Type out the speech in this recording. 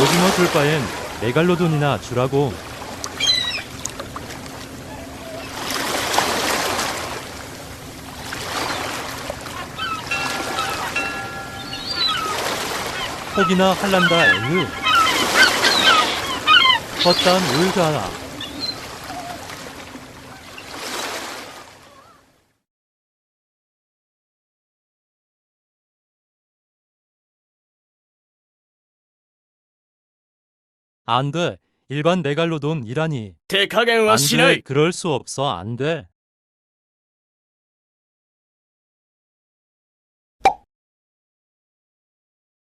오징어 돌바엔 메갈로돈이나 주라고 혹이나 할란다 에휴. 헛단 울가나. 안 돼. 일반 메갈로돈 이라니. 手加減はしな 안돼 그럴 수 없어 안돼